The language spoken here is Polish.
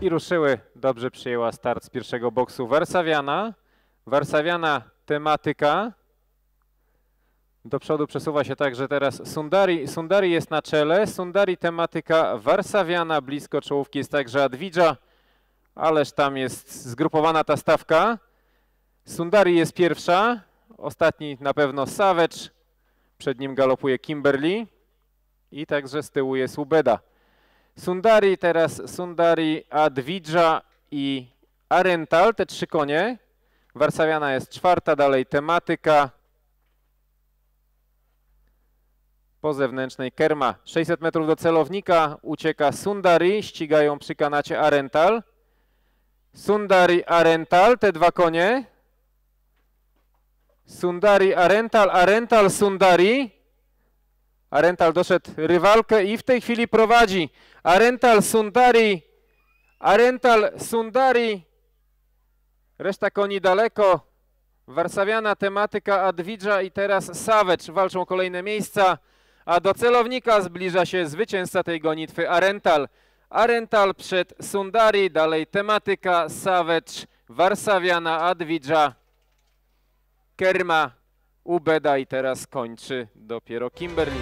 I ruszyły. Dobrze przyjęła start z pierwszego boksu Warsawiana. Warsawiana tematyka. Do przodu przesuwa się także teraz Sundari. Sundari jest na czele. Sundari tematyka Warsawiana. Blisko czołówki jest także Adwidża. Ależ tam jest zgrupowana ta stawka. Sundari jest pierwsza. Ostatni na pewno Savage. Przed nim galopuje Kimberly. I także z tyłu jest Ubeda. Sundari, teraz Sundari, Adwidża i Arental, te trzy konie. Warsawiana jest czwarta, dalej tematyka. Po zewnętrznej Kerma. 600 metrów do celownika, ucieka Sundari, ścigają przy kanacie Arental. Sundari, Arental, te dwa konie. Sundari, Arental, Arental, Sundari. Arental doszedł rywalkę i w tej chwili prowadzi. Arental Sundari. Arental Sundari. Reszta koni daleko. Warsawiana tematyka Adwidża i teraz Savage walczą kolejne miejsca. A do celownika zbliża się zwycięzca tej gonitwy Arental. Arental przed Sundari, dalej tematyka Savage, Warsawiana, Adwidża, Kerma, Ubeda i teraz kończy dopiero Kimberly.